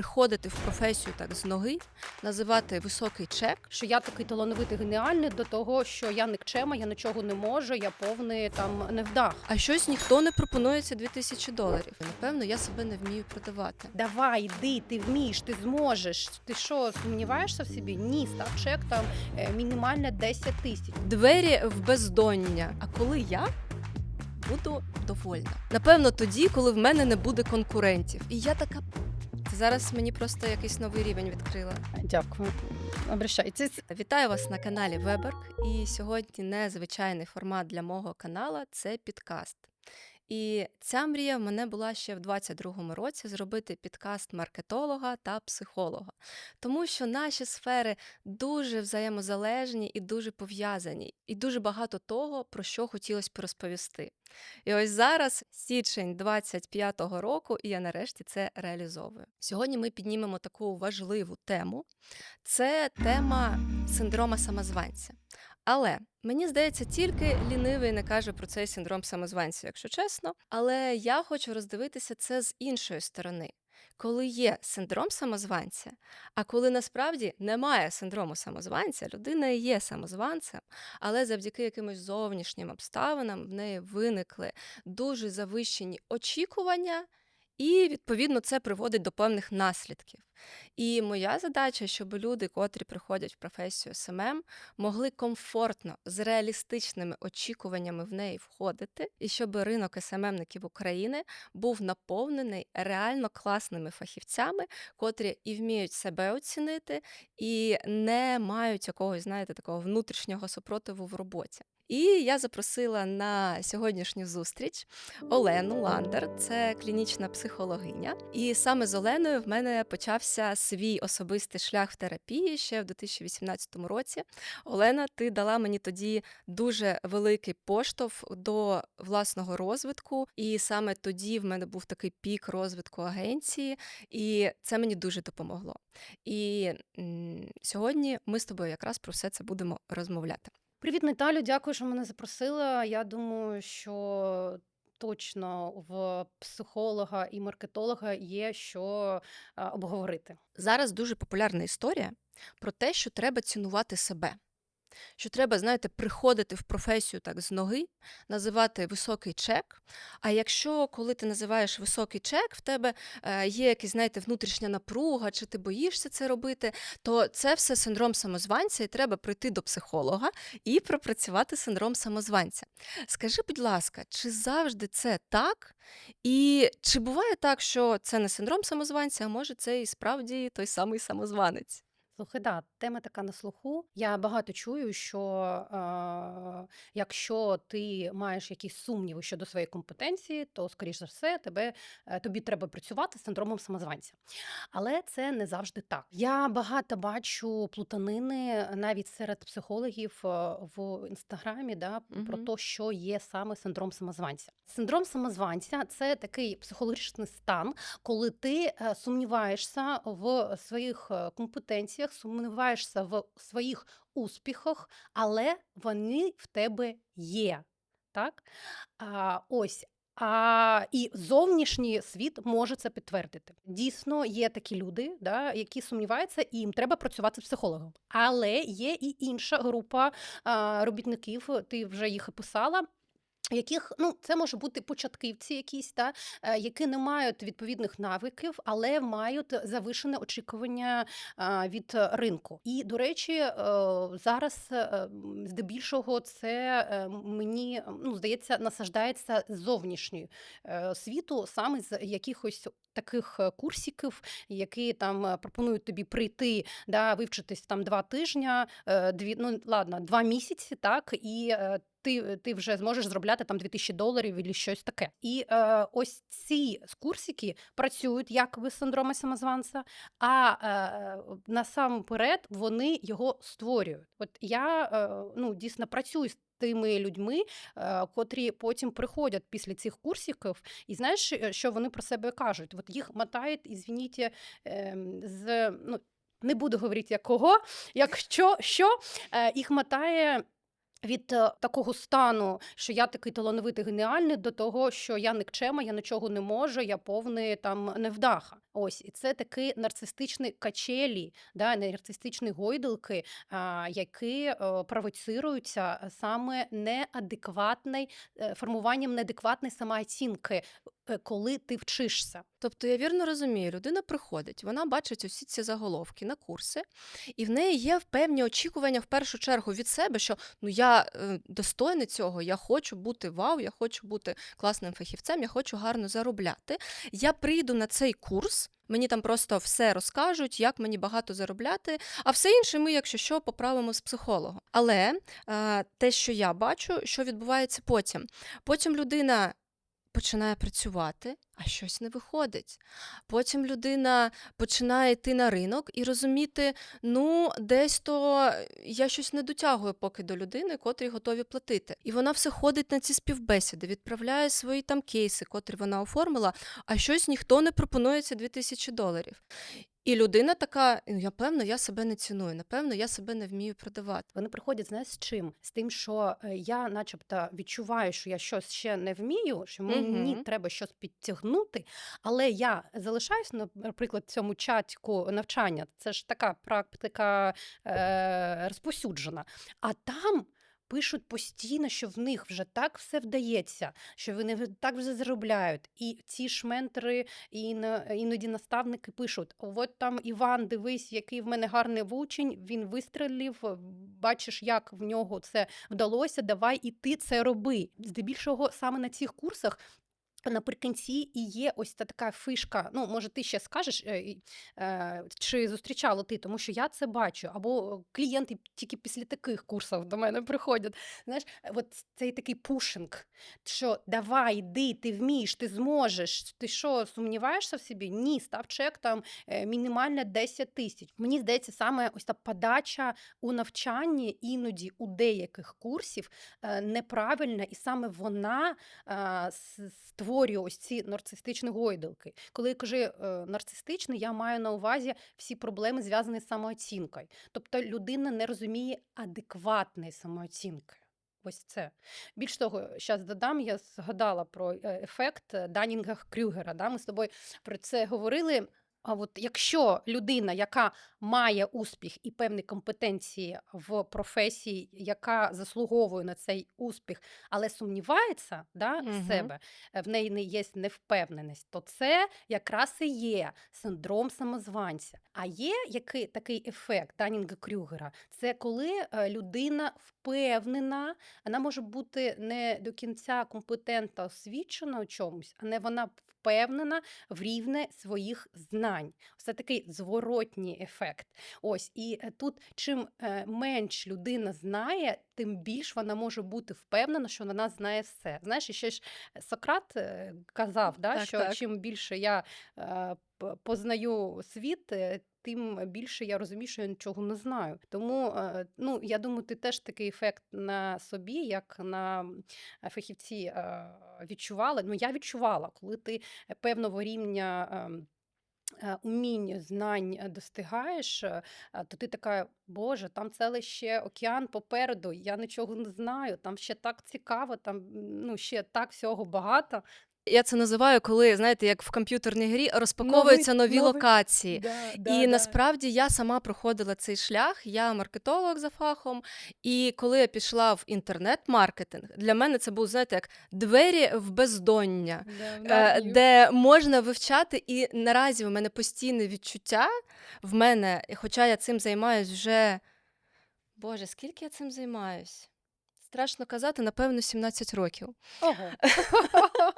приходити в професію так з ноги, називати високий чек. що я такий талановитий геніальний до того, що я никчема, я нічого не можу, я повний там невдах. А щось ніхто не пропонує ці 2000 доларів. Напевно, я себе не вмію продавати. Давай, йди, ти вмієш, ти зможеш. Ти що, сумніваєшся в собі? Ні, став чек там е, мінімально 10 тисяч. Двері в бездоння. А коли я буду довольна? Напевно, тоді, коли в мене не буде конкурентів. І я така. Зараз мені просто якийсь новий рівень відкрила. Дякую. Обращайтесь. Вітаю вас на каналі Веберг. І сьогодні незвичайний формат для мого канала це підкаст. І ця мрія в мене була ще в 22-му році зробити підкаст маркетолога та психолога, тому що наші сфери дуже взаємозалежні і дуже пов'язані, і дуже багато того, про що хотілося б розповісти. І ось зараз січень 25-го року, і я нарешті це реалізовую. Сьогодні ми піднімемо таку важливу тему. Це тема синдрома самозванця. Але мені здається, тільки лінивий не каже про цей синдром самозванця, якщо чесно. Але я хочу роздивитися це з іншої сторони. Коли є синдром самозванця, а коли насправді немає синдрому самозванця, людина є самозванцем, але завдяки якимось зовнішнім обставинам в неї виникли дуже завищені очікування, і відповідно це приводить до певних наслідків. І моя задача, щоб люди, котрі приходять в професію СММ, могли комфортно з реалістичними очікуваннями в неї входити, і щоб ринок СММників України був наповнений реально класними фахівцями, котрі і вміють себе оцінити, і не мають якогось, знаєте, такого внутрішнього супротиву в роботі. І я запросила на сьогоднішню зустріч Олену Ландер, це клінічна психологиня. І саме з Оленою в мене почався свій особистий шлях в терапії ще в 2018 році. Олена, ти дала мені тоді дуже великий поштовх до власного розвитку, і саме тоді в мене був такий пік розвитку агенції, і це мені дуже допомогло. І м, сьогодні ми з тобою якраз про все це будемо розмовляти. Привіт, Наталю. Дякую, що мене запросила. Я думаю, що точно в психолога і маркетолога є що обговорити. Зараз дуже популярна історія про те, що треба цінувати себе. Що треба, знаєте, приходити в професію так з ноги, називати високий чек. А якщо, коли ти називаєш високий чек, в тебе е, є якась, знаєте, внутрішня напруга, чи ти боїшся це робити, то це все синдром самозванця, і треба прийти до психолога і пропрацювати синдром самозванця. Скажи, будь ласка, чи завжди це так? І чи буває так, що це не синдром самозванця, а може це і справді той самий самозванець? Слухай, да, тема така на слуху. Я багато чую, що е, якщо ти маєш якісь сумніви щодо своєї компетенції, то, скоріш за все, тебе, е, тобі треба працювати з синдромом самозванця. Але це не завжди так. Я багато бачу плутанини навіть серед психологів е, в інстаграмі да, про те, що є саме синдром самозванця. Синдром самозванця це такий психологічний стан, коли ти е, сумніваєшся в своїх е, компетенціях, сумніваєшся в своїх успіхах, але вони в тебе є. Так? А, ось. А, і зовнішній світ може це підтвердити. Дійсно, є такі люди, да, які сумніваються, і їм треба працювати з психологом. Але є і інша група а, робітників, ти вже їх описала. Яких ну це може бути початківці, якісь та е, які не мають відповідних навиків, але мають завишене очікування від ринку. І до речі, е, зараз е, здебільшого це е, мені ну здається насаждається з зовнішньої е, світу, саме з якихось. Таких е, курсиків, які там е, пропонують тобі прийти, да, вивчитись там два тижні, е, дві, ну ладно, два місяці, так, і е, ти, ти вже зможеш зробляти там 2000 доларів або щось таке. І е, ось ці курсики працюють як ви синдроми самозванця, а е, насамперед вони його створюють. От я е, ну, дійсно працюю з тими людьми, е, котрі потім приходять після цих курсиків, і знаєш, е, що вони про себе кажуть? От їх мотають, ізвініть, е, з ну. Не буду говорити якого, якщо що, е, їх мотає від е, такого стану, що я такий талановитий, геніальний, до того, що я никчема, я нічого не можу, я повний там невдаха. Ось і це такий нарцистичний качелі, да, нарцистичні гойдалки, які е, провоцируються саме неадекватний е, формуванням неадекватної самооцінки, коли ти вчишся. Тобто я вірно розумію, людина приходить, вона бачить усі ці заголовки на курси, і в неї є певні очікування в першу чергу від себе, що ну я е, достойний цього, я хочу бути вау, я хочу бути класним фахівцем, я хочу гарно заробляти. Я прийду на цей курс. Мені там просто все розкажуть, як мені багато заробляти, а все інше ми, якщо що, поправимо з психологом. Але е, те, що я бачу, що відбувається потім. Потім людина починає працювати, а щось не виходить. Потім людина починає йти на ринок і розуміти, ну, десь то я щось не дотягую поки до людини, котрі готові платити. І вона все ходить на ці співбесіди, відправляє свої там кейси, котрі вона оформила, а щось ніхто не пропонує ці 2000 доларів. І людина така: ну я певно, я себе не ціную, напевно, я себе не вмію продавати. Вони приходять знаєш, з чим? З тим, що е, я, начебто, відчуваю, що я щось ще не вмію, що мені Мгм. треба щось підтягнути, але я залишаюсь, наприклад, в цьому чатіку навчання. Це ж така практика е, розповсюджена. А там. Пишуть постійно, що в них вже так все вдається, що вони так вже заробляють. І ці ж ментори, і іноді наставники пишуть: от там Іван, дивись, який в мене гарний вучень, він вистрелив, бачиш, як в нього це вдалося. Давай і ти це роби. Здебільшого саме на цих курсах. Наприкінці і є ось та така фишка. Ну, може, ти ще скажеш, е, е, чи зустрічала ти, тому що я це бачу. Або клієнти тільки після таких курсів до мене приходять. Знаєш, от цей такий пушинг, що давай, йди, ти вмієш, ти зможеш. Ти що, сумніваєшся в собі? Ні, став чек там е, мінімально 10 тисяч. Мені здається, саме ось та подача у навчанні іноді у деяких курсів е, неправильна, і саме вона е, с- створює ось ці нарцистичні гойдалки. Коли я кажу е, нарцистичний, я маю на увазі всі проблеми, зв'язані з самооцінкою. Тобто людина не розуміє адекватної самооцінки. Ось це. Більш того, зараз додам, я згадала про е, ефект Данінга Крюгера. Да? Ми з тобою про це говорили. А от якщо людина, яка має успіх і певні компетенції в професії, яка заслуговує на цей успіх, але сумнівається да, Мгм. в себе, е, в неї не є невпевненість, то це якраз і є синдром самозванця. А є який такий ефект Данінга Крюгера? Це коли е, людина впевнена, вона може бути не до кінця компетентна, освічена у чомусь, а не вона впевнена в рівне своїх знань. Це такий зворотній ефект. Ось і е, тут, чим е, менш людина знає, тим більш вона може бути впевнена, що вона знає все. Знаєш, і ще ж Сократ е, казав, да, Так, що так. чим більше я познаю світ. е, Тим більше я розумію, що я нічого не знаю. Тому е, ну я думаю, ти теж такий ефект на собі, як на фахівці е, відчувала. Ну я відчувала, коли ти певного рівня. ем, Умінь, знань достигаєш, то ти така, Боже, там цілий ще океан попереду, я нічого не знаю, там ще так цікаво, там ну, ще так всього багато. Я це називаю, коли, знаєте, як в комп'ютерній грі розпаковуються нові новий- локації. Да, І насправді я сама проходила цей шлях. Я маркетолог за фахом. І коли я пішла в інтернет-маркетинг, для мене це був, знаєте, як двері в бездоння, е, де можна вивчати. І наразі в мене постійне відчуття в мене, хоча я цим займаюсь вже. Боже, скільки я цим займаюсь? Страшно казати, напевно, 17 років. Ого.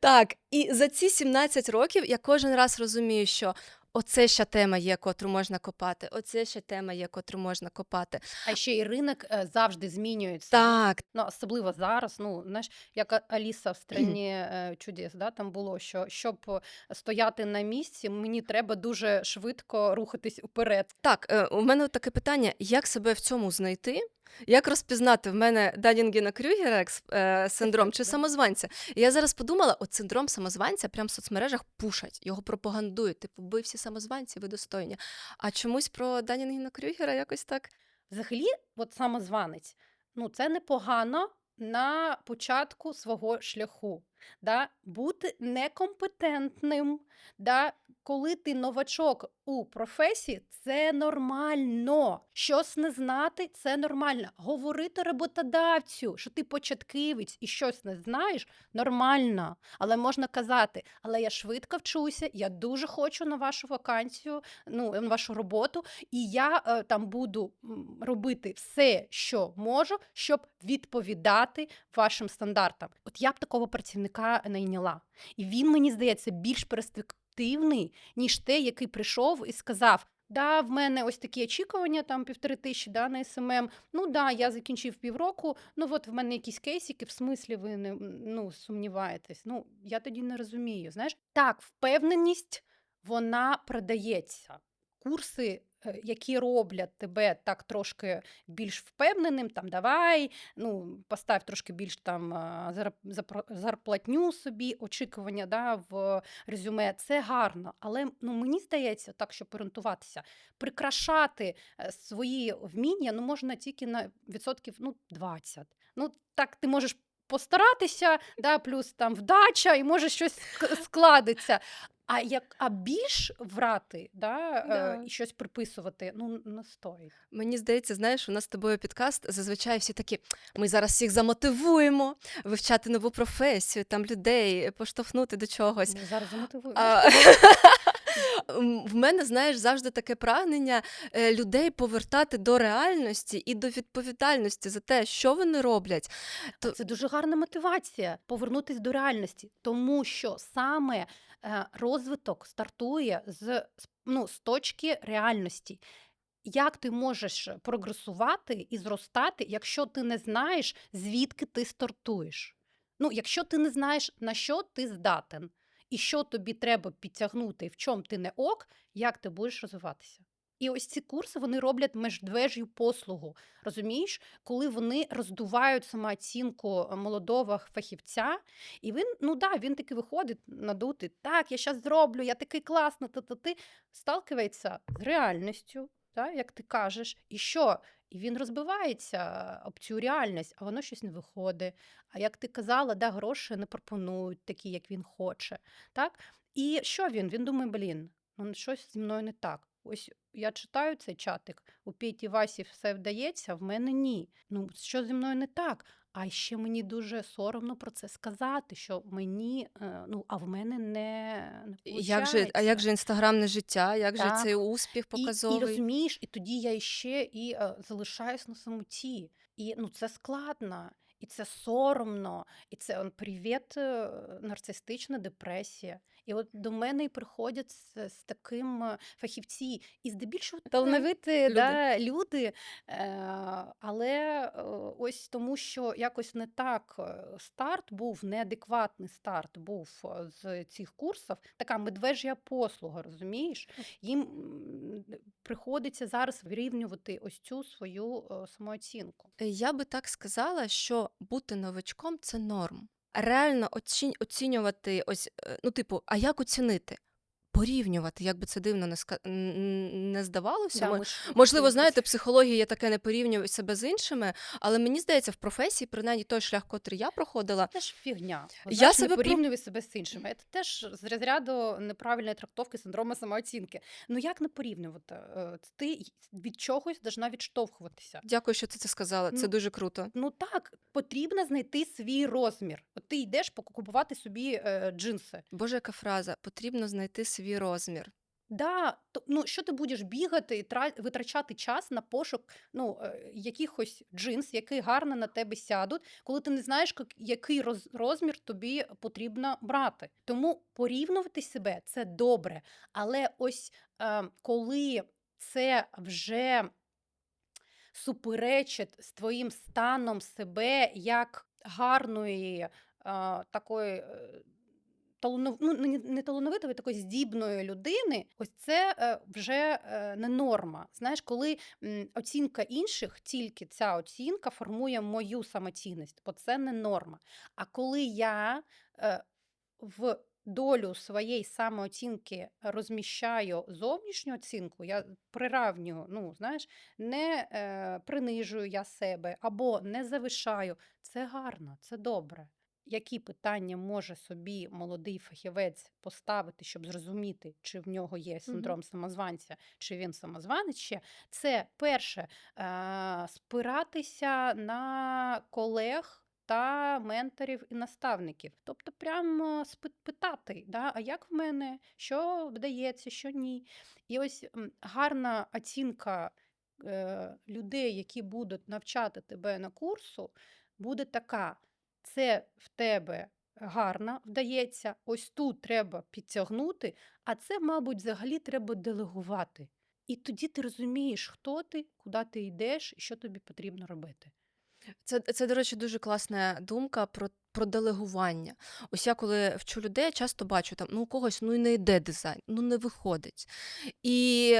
Так, і за ці 17 років я кожен раз розумію, що оце ще тема є, котру можна копати, оце ще тема є, котру можна копати. А ще й ринок е, завжди змінюється. Так, Ну, особливо зараз, ну знаєш, як Аліса в страні е, чудес, да, там було, що щоб стояти на місці, мені треба дуже швидко рухатись уперед. так, е, у мене таке питання: як себе в цьому знайти? Як розпізнати в мене Данінгіна Крюгера е, синдром чи самозванця? І я зараз подумала: от синдром самозванця прямо в соцмережах пушать, його пропагандують. Типу, ви всі самозванці, ви достойні. А чомусь про Данінгіна Крюгера якось так. Взагалі, от самозванець, ну, це непогано на початку свого шляху. Да? Бути некомпетентним, да? коли ти новачок у професії, це нормально. Щось не знати це нормально. Говорити роботодавцю, що ти початківець і щось не знаєш, нормально. Але можна казати, але я швидко вчуся, я дуже хочу на вашу вакансію, ну, на вашу роботу, і я е, там буду робити все, що можу, щоб відповідати вашим стандартам. От я б такого працівника найняла. І він, мені здається, більш перспективний, ніж те, який прийшов і сказав. Да, в мене ось такі очікування, там півтори тисячі да, на СММ. Ну да, я закінчив півроку. Ну от в мене якісь кейсики, в смислі ви не ну, сумніваєтесь. Ну я тоді не розумію. Знаєш, так, впевненість вона продається. Курси, які роблять тебе так трошки більш впевненим, там давай, ну постав трошки більш там зарплатню собі, очікування да, в резюме. Це гарно. Але ну мені здається, так щоб орієнтуватися, прикрашати е, свої вміння ну можна тільки на відсотків ну 20. Ну так ти можеш. Постаратися, да, плюс там вдача, і може щось ск- складеться. А як а більш врати, да, е, Да. і щось приписувати, ну не стоїть. Мені здається, знаєш, у нас з тобою підкаст. Зазвичай всі такі: ми зараз всіх замотивуємо вивчати нову професію, там людей поштовхнути до чогось. Ну, зараз замотивую. А, в мене, знаєш, завжди таке прагнення е, людей повертати до реальності і до відповідальності за те, що вони роблять. Це дуже гарна мотивація повернутися до реальності, тому що саме розвиток стартує з, ну, з точки реальності. Як ти можеш прогресувати і зростати, якщо ти не знаєш, звідки ти стартуєш? Ну, якщо ти не знаєш, на що ти здатен, і що тобі треба підтягнути, в чому ти не ок, як ти будеш розвиватися? І ось ці курси вони роблять междвежю послугу. Розумієш, коли вони роздувають самооцінку е, молодого фахівця, і він, ну да, він таки виходить надути, так, я зараз зроблю, я такий класний, та-та-ти, сталкивається з реальністю, да, як ти кажеш, і що? І він розбивається об цю реальність, а воно щось не виходить. А як ти казала, да, гроші не пропонують такі, як він хоче. Так? І що він? Він думає, блін, ну щось зі мною не так. Ось я читаю цей чатик, у Петі Васі все вдається, в мене ні. Ну, що зі мною не так? А ще мені дуже соромно про це сказати, що мені, е, ну, а в мене не, як же, а як же інстаграмне життя, як же цей успіх І, і розумієш, і тоді я ще і е, залишаюсь на самоті. І ну це складно, і це соромно, і це он, привіт, е, нарцистична депресія. І от до мене і приходять з, з таким е, фахівці, і здебільшого талановиті люди. да, люди. Е, але е, ось тому, що якось не так старт був, неадекватний старт був з цих курсів, така медвежя послуга, розумієш? їм приходиться зараз вирівнювати ось цю свою самооцінку. Я би так сказала, що бути новачком це норм. Реально оцінювати, ось, е, ну, типу, а як оцінити? Порівнювати, як би це дивно не, ска... не здавалося. Да, ми Можливо, знаєте, психологія я таке не порівнюю себе з іншими, але мені здається, в професії, принаймні той шлях, котрий я проходила, Це ж фігня. От, Я себе порівнюю себе з іншими. Це теж з розряду неправильної трактовки синдрому самооцінки. Ну як не порівнювати? Е, Ти від чогось должна відштовхуватися. дякую, що ти це сказала. Це Ну, дуже круто. Ну так, потрібно знайти свій розмір. От ти йдеш покупувати собі е, джинси. Боже, яка фраза, потрібно знайти свій розмір. Да, то, ну що ти будеш бігати і тра- витрачати час на пошук ну, е, якихось джинс, які гарно на тебе сядуть, коли ти не знаєш, як- який роз- розмір тобі потрібно брати. Тому порівнювати себе це добре. Але ось е, коли це вже суперечить з твоїм станом себе як гарної е, такої. Таланов... ну, не, талановитої, такої здібної людини, ось це е, вже е, не норма. Знаєш, коли оцінка інших, тільки ця оцінка формує мою самоцінність, бо це не норма. А коли я е, в долю своєї самооцінки розміщаю зовнішню оцінку, я приравнюю, ну, знаєш, не е, принижую я себе або не завишаю. Це гарно, це добре. Які питання може собі молодий фахівець поставити, щоб зрозуміти, чи в нього є синдром самозванця, чи він самозванець ще? Це перше спиратися на колег та менторів і наставників. Тобто, прямо питати, да, а як в мене, що вдається, що ні. І ось гарна оцінка е, людей, які будуть навчати тебе на курсу, буде така: це в тебе гарно вдається, ось тут треба підтягнути, а це, мабуть, взагалі треба делегувати. І тоді ти розумієш, хто ти, куди ти йдеш і що тобі потрібно робити. Це, це, до речі, дуже класна думка про, про делегування. Ось я коли вчу людей, часто бачу там, ну у когось ну і не йде дизайн, ну не виходить. І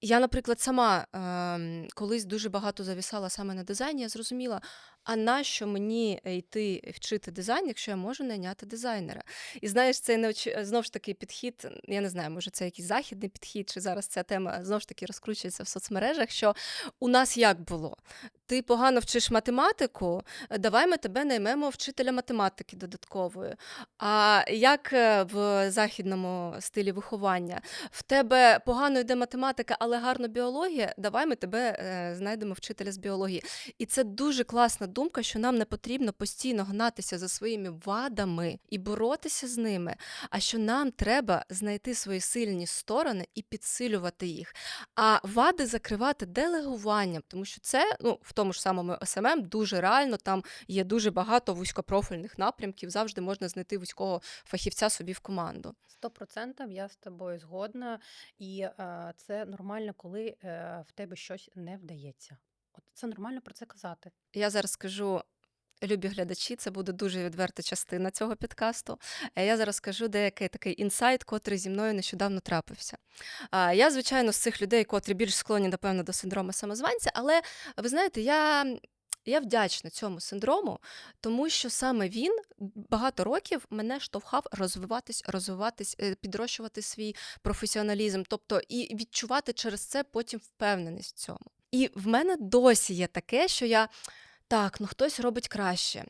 я, наприклад, сама е, колись дуже багато завісала саме на дизайні, я зрозуміла, а нащо мені йти вчити дизайн, якщо я можу найняти дизайнера? І знаєш, це знову знов ж таки підхід, я не знаю, може це якийсь західний підхід, чи зараз ця тема знову ж таки розкручується в соцмережах, що у нас як було? Ти погано вчиш математику, давай ми тебе наймемо вчителя математики додаткової. А як е, в західному стилі виховання? В тебе погано йде математика, але гарно біологія, давай ми тебе е, знайдемо вчителя з біології. І це дуже класна думка, що нам не потрібно постійно гнатися за своїми вадами і боротися з ними, а що нам треба знайти свої сильні сторони і підсилювати їх. А вади закривати делегуванням, тому що це ну, в тому ж самому СММ дуже реально, там є дуже багато вузькопрофільних напрямків, завжди можна знайти вузького фахівця собі в команду. Сто процентів я з тобою згодна, і е, це нормально, коли е, в тебе щось не вдається. От це нормально про це казати. Я зараз скажу. Любі глядачі, це буде дуже відверта частина цього підкасту. Е, Я зараз скажу деякий такий інсайт, котрий зі мною нещодавно трапився. Я, звичайно, з цих людей, котрі більш склонні, напевно, до синдрому самозванця, але ви знаєте, я. Я вдячна цьому синдрому, тому що саме він багато років мене штовхав розвиватись, розвиватись, е, підрощувати свій професіоналізм, тобто і відчувати через це потім впевненість в цьому. І в мене досі є таке, що я так, ну хтось робить краще.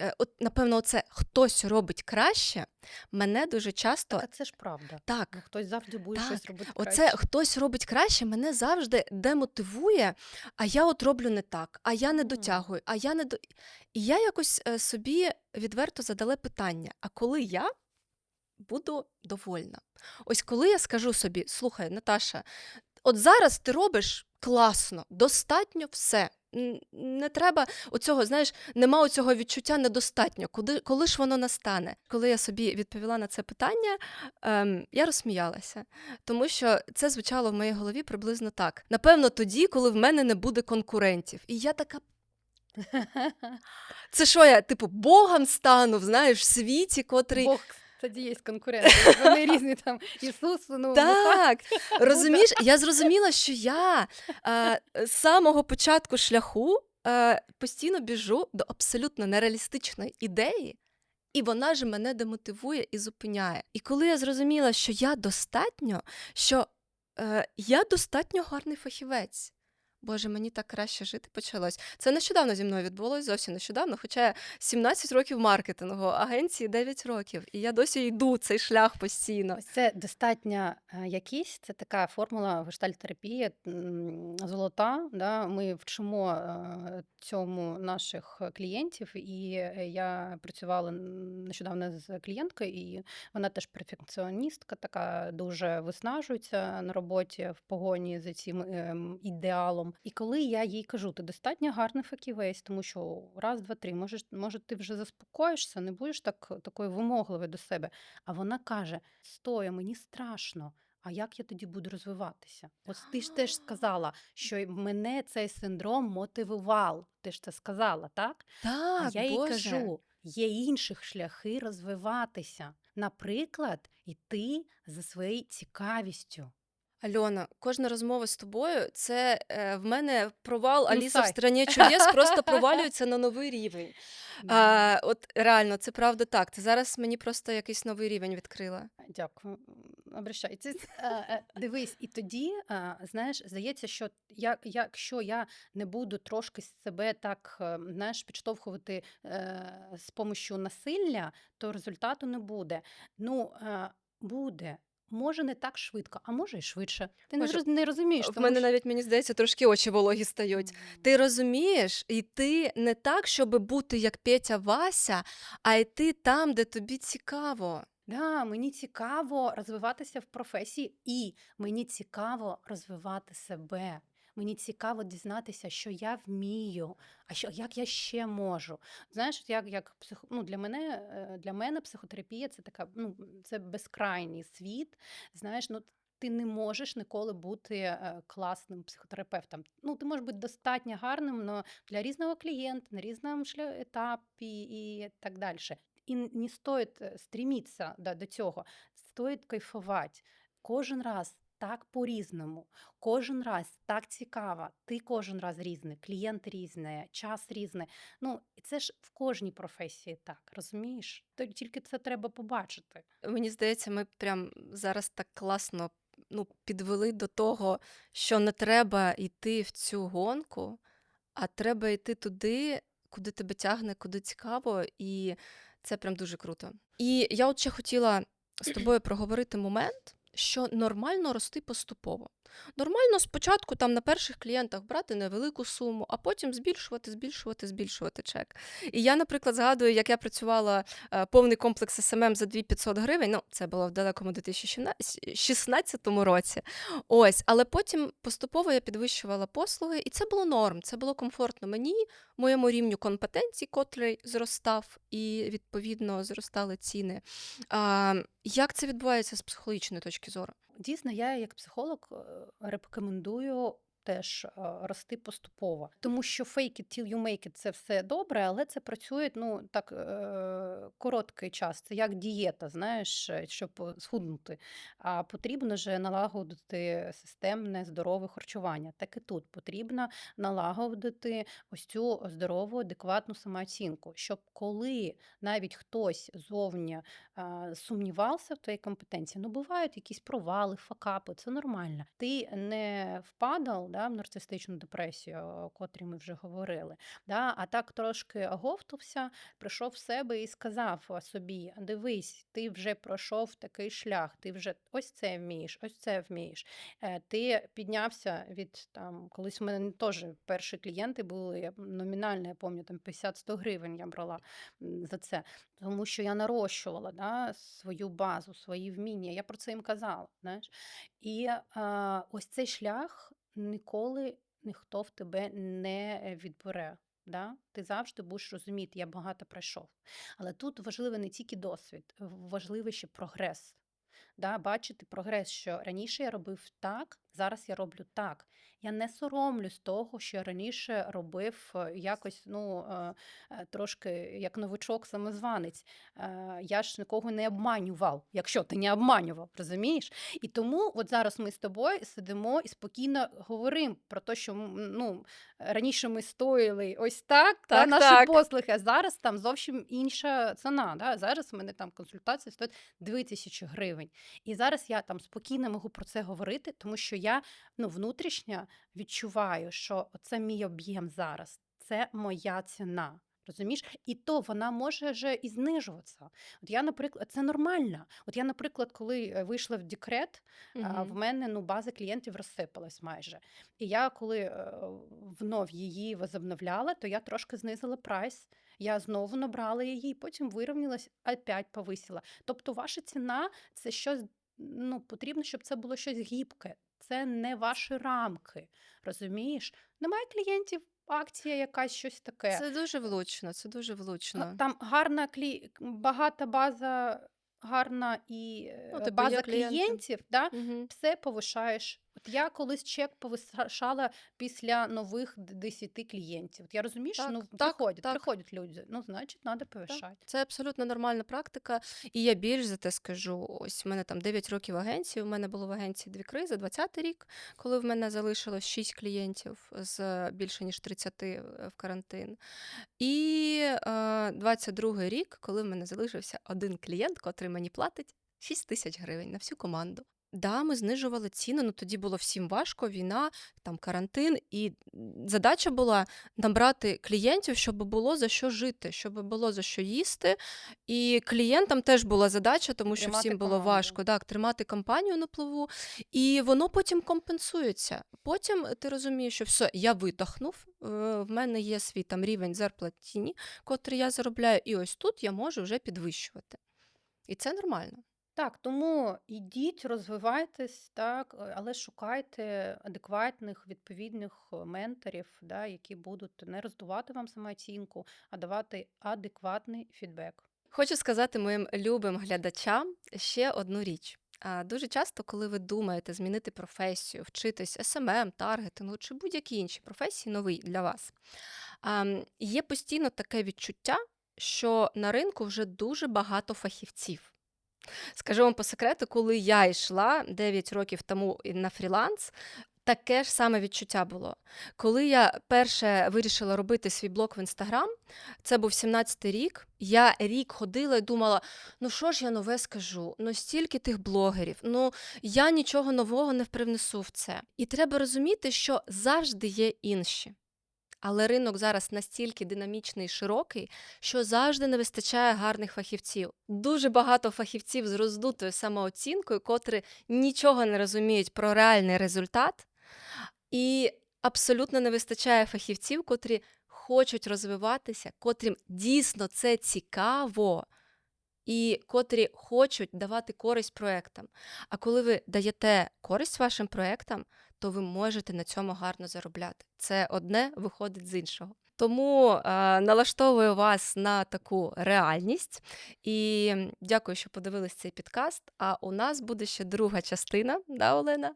Е, От, напевно, оце хтось робить краще, мене дуже часто Так, а це ж правда. Ну, так. хтось завжди буде Так, щось робити Оце краще. хтось робить краще, мене завжди демотивує, а я от роблю не так, а я не Мгм. дотягую, а я не до. І я якось е, собі відверто задала питання: а коли я буду довольна? Ось коли я скажу собі: слухай, Наташа, от зараз ти робиш класно, достатньо все. Не треба оцього, знаєш, нема оцього відчуття недостатньо. Коли, коли ж воно настане? Коли я собі відповіла на це питання, ем, я розсміялася, тому що це звучало в моїй голові приблизно так. Напевно, тоді, коли в мене не буде конкурентів. І я така. Це що я, типу, Богом стану, знаєш, в світі, котрий. Бог тоді є конкуренти. Вони різні там Ісус, ну Так, розумієш, я зрозуміла, що я е, з самого початку шляху е, постійно біжу до абсолютно нереалістичної ідеї, і вона ж мене демотивує і зупиняє. І коли я зрозуміла, що я достатньо, що е, я достатньо гарний фахівець. Боже, мені так краще жити почалось. Це нещодавно зі мною відбулося, зовсім нещодавно, хоча я 17 років маркетингу, агенції 9 років, і я досі йду цей шлях постійно. Це достатня е, якість, це така формула гештальтерапії золота. Да? Ми вчимо е, цьому наших клієнтів, і е, я працювала нещодавно з клієнткою, і вона теж перфекціоністка, така дуже виснажується на роботі в погоні за цим ем, І коли я їй кажу, ти достатньо гарний фахівець, тому що раз, два, три, може, може, ти вже заспокоїшся, не будеш так такою вимогливою до себе. А вона каже: Стоя, мені страшно. А як я тоді буду розвиватися? Ось ти ж теж сказала, що мене цей синдром мотивував. Ти ж це сказала, так? Так, а я їй Боже. кажу: є інших шляхи розвиватися. Наприклад, іти за своєю цікавістю. Альона, кожна розмова з тобою це е, в мене провал Аліса в страні чудес просто провалюється на новий рівень. А, от реально, це правда так. Ти зараз мені просто якийсь новий рівень відкрила. Дякую. Обращайтесь. Е, е, Дивись, і тоді, знаєш, здається, що я, якщо я не буду трошки себе так, е, знаєш, підштовхувати з помощю насилля, то результату не буде. Ну, буде. Може, не так швидко, а може і швидше. Ти не, Боже, не розумієш, В тому мене що... навіть мені здається, трошки очі вологі стають. Ти розумієш, йти не так, щоб бути як Петя Вася, а йти там, де тобі цікаво. Да, мені цікаво розвиватися в професії, і мені цікаво розвивати себе. Мені цікаво дізнатися, що я вмію, а що як я ще можу. Знаєш, як, як псих... ну, для мене е, для мене психотерапія це така, ну це безкрайній світ. Знаєш, ну ти не можеш ніколи бути е, класним психотерапевтом. Ну, ти можеш бути достатньо гарним, але для різного клієнта, на різному етапі і так далі. І не стоїть е, стрімітися до, до цього, стоїть кайфувати. Кожен раз так по-різному, кожен раз так цікаво. Ти кожен раз різний, клієнт різний, час різний. Ну, це ж в кожній професії так, розумієш? Тільки це треба побачити. Мені здається, ми прям зараз так класно ну, підвели до того, що не треба йти в цю гонку, а треба йти туди, куди тебе тягне, куди цікаво, і це прям дуже круто. І я от ще хотіла з тобою проговорити момент, що нормально рости поступово. Нормально спочатку там на перших клієнтах брати невелику суму, а потім збільшувати, збільшувати, збільшувати чек. І я, наприклад, згадую, як я працювала е, повний комплекс СММ за 2500 гривень. Ну, це було в далекому 2016 році. Ось, але потім поступово я підвищувала послуги, і це було норм. Це було комфортно мені, моєму рівню компетенцій, котрий зростав, і відповідно зростали ціни. А, як це відбувається з психологічної точки зору? Дійсно, я як психолог е, рекомендую теж рости поступово, тому що fake it till you make it – це все добре, але це працює ну так е, короткий час. Це як дієта, знаєш, е, щоб схуднути. А потрібно же налагодити системне здорове харчування. Так і тут потрібно налагодити ось цю здорову, адекватну самооцінку, щоб коли навіть хтось зовні сумнівався в твоїй компетенції. Ну, бувають якісь провали, факапи, це нормально. Ти не впадав да, в нарцистичну депресію, о котрій ми вже говорили. Да, а так трошки оговтався, прийшов в себе і сказав собі: дивись, ти вже пройшов такий шлях, ти вже ось це вмієш, ось це вмієш. Е, Ти піднявся від там, колись в мене теж перші клієнти були номінально, я пам'ятаю, там 50-100 гривень я брала за це тому що я нарощувала да, свою базу, свої вміння. Я про це їм казала. Знаєш? І а, ось цей шлях ніколи ніхто в тебе не відбере. Да? Ти завжди будеш розуміти, я багато пройшов. Але тут важливий не тільки досвід, важливий ще прогрес. Да? Бачити прогрес, що раніше я робив так, зараз я роблю так. Я не соромлюсь того, що я раніше робив е, якось ну, е, е, трошки як новичок самозванець. Я ж нікого не обманював, якщо ти не обманював, розумієш? І тому от зараз ми з тобою сидимо і спокійно говоримо про те, що ну, раніше ми стоїли ось так, та, Так, наші так. послуги, а зараз там зовсім інша ціна. Да? Зараз в мене там консультація стоїть 2000 гривень. І зараз я там спокійно можу про це говорити, тому що я ну, внутрішньо відчуваю, що це мій об'єм зараз, це моя ціна. Розумієш? І то вона може вже і знижуватися. От я, наприклад, це нормально. От я, наприклад, коли е, вийшла в декрет, а, в мене ну, база клієнтів розсипалась майже. І я, коли е, внов її возобновляла, то я трошки знизила прайс. Я знову набрала її, потім вирівнялась, опять повисила. Тобто, ваша ціна це щось ну, потрібно, щоб це було щось гібке. Це не ваші рамки. Розумієш? Немає клієнтів, акція якась щось таке. Це дуже влучно, це дуже влучно. Там гарна клі... багата база, гарна і Ну, е, типу, база клієнтів, клієнтів, да? Угу. все повишаєш От я колись чек повишала після нових д- 10 клієнтів. От я розумію, що Так, ну так, приходять, так. приходять люди. Ну, значить, треба Так, повишати. це абсолютно нормальна практика. І я більш за те скажу: ось в мене там 9 років агенції. У мене було в агенції дві кризи, 20-й рік, коли в мене залишилось 6 клієнтів з більше ніж 30 в карантин. І е, 22-й рік, коли в мене залишився один клієнт, котрий мені платить 6 тисяч гривень на всю команду. Да, ми знижували ціну, ну тоді було всім важко, війна, там карантин, і задача була набрати клієнтів, щоб було за що жити, щоб було за що їсти. І клієнтам теж була задача, тому що Тримати всім було команду. важко так, тримати компанію на плаву, і воно потім компенсується. Потім ти розумієш, що все, я видохнув, е, в мене є свій там рівень зарплатіні, котрий я заробляю, і ось тут я можу вже підвищувати. І це нормально. Так, тому ідіть, розвивайтесь, так, е, але шукайте адекватних, відповідних е, менторів, да, які будуть не роздувати вам самооцінку, а давати адекватний фідбек. Хочу сказати моїм любим глядачам ще одну річ. Дуже часто, коли ви думаєте змінити професію, вчитись SMM, таргетингу чи будь-які інші професії нові для вас, є постійно таке відчуття, що на ринку вже дуже багато фахівців. Скажу вам по секрету, коли я йшла 9 років тому на фріланс, таке ж саме відчуття було. Коли я перше вирішила робити свій блог в інстаграм, це був 17-й рік. Я рік ходила і думала: ну що ж я нове скажу? Ну стільки тих блогерів, ну я нічого нового не привнесу в це. І треба розуміти, що завжди є інші. Але ринок зараз настільки динамічний і широкий, що завжди не вистачає гарних фахівців. Дуже багато фахівців з роздутою самооцінкою, котрі нічого не розуміють про реальний результат, і абсолютно не вистачає фахівців, котрі хочуть розвиватися, котрим дійсно це цікаво. І котрі хочуть давати користь проектам. А коли ви даєте користь вашим проектам, то ви можете на цьому гарно заробляти. Це одне виходить з іншого. Тому е, налаштовую вас на таку реальність і дякую, що подивились цей підкаст. А у нас буде ще друга частина, да, Олена,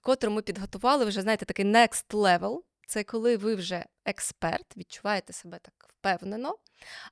котру ми підготували вже, знаєте, такий next level. Це коли ви вже експерт, відчуваєте себе так впевнено,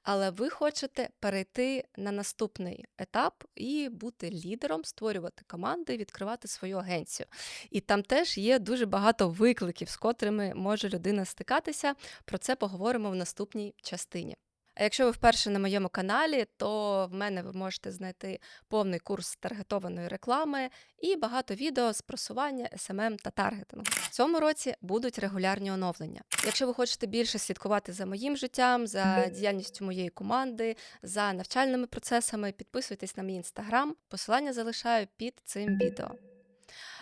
але ви хочете перейти на наступний етап і бути лідером, створювати команди, відкривати свою агенцію. І там теж є дуже багато викликів, з котрими може людина стикатися. Про це поговоримо в наступній частині. А якщо ви вперше на моєму каналі, то в мене ви можете знайти повний курс таргетованої реклами і багато відео з просування SMM та таргетингу. В цьому році будуть регулярні оновлення. Якщо ви хочете більше слідкувати за моїм життям, за діяльністю моєї команди, за навчальними процесами, підписуйтесь на мій інстаграм. Посилання залишаю під цим відео.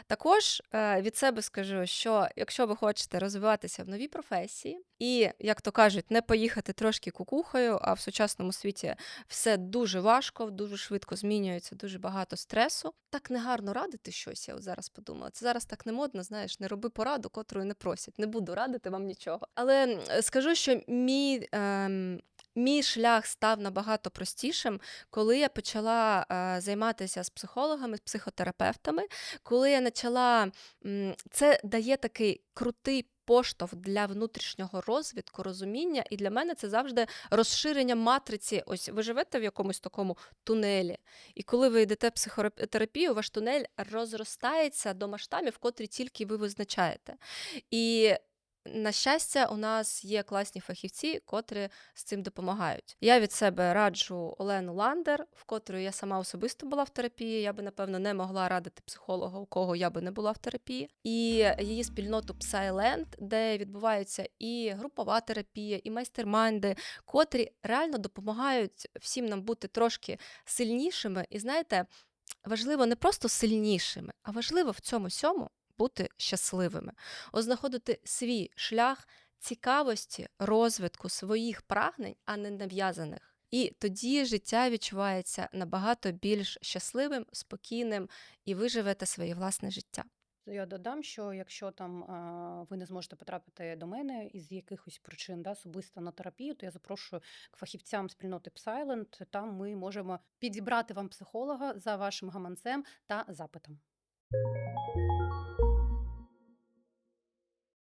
Також е, від себе скажу, що якщо ви хочете розвиватися в новій професії, і, як то кажуть, не поїхати трошки кукухою, а в сучасному світі все дуже важко, дуже швидко змінюється, дуже багато стресу. Так негарно радити щось. Я зараз подумала. Це зараз так не модно, знаєш, не роби пораду, котрою не просять. Не буду радити вам нічого. Але скажу, що мій. Ем, Мій шлях став набагато простішим, коли я почала е, займатися з психологами, з психотерапевтами, коли я почала, це дає такий крутий поштовх для внутрішнього розвитку, розуміння, і для мене це завжди розширення матриці. Ось ви живете в якомусь такому тунелі, і коли ви йдете в психотерапію, ваш тунель розростається до масштабів, котрі тільки ви визначаєте. І на щастя, у нас є класні фахівці, котрі з цим допомагають. Я від себе раджу Олену Ландер, в котрої я сама особисто була в терапії. Я би, напевно, не могла радити психолога, у кого я би не була в терапії. І її спільноту Psyland, де відбувається і групова терапія, і майстермайнди, котрі реально допомагають всім нам бути трошки сильнішими. І знаєте, важливо не просто сильнішими, а важливо в цьому сьому бути щасливими, Ось знаходити свій шлях цікавості, розвитку своїх прагнень, а не нав'язаних. І тоді життя відчувається набагато більш щасливим, спокійним, і ви живете своє власне життя. Я додам, що якщо там ви не зможете потрапити до мене із якихось причин да, особисто на терапію, то я запрошую к фахівцям спільноти Psyland. Там ми можемо підібрати вам психолога за вашим гаманцем та запитом.